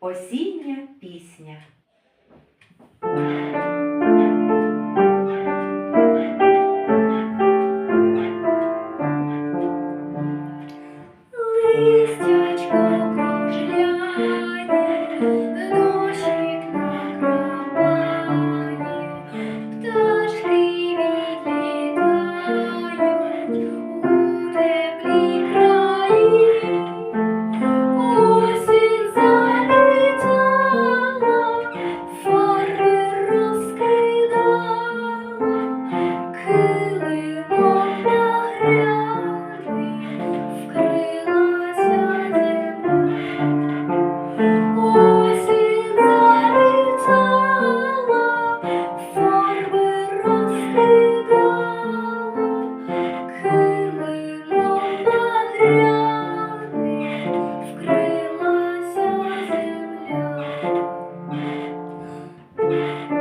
Осіння пісня. Листя Amen.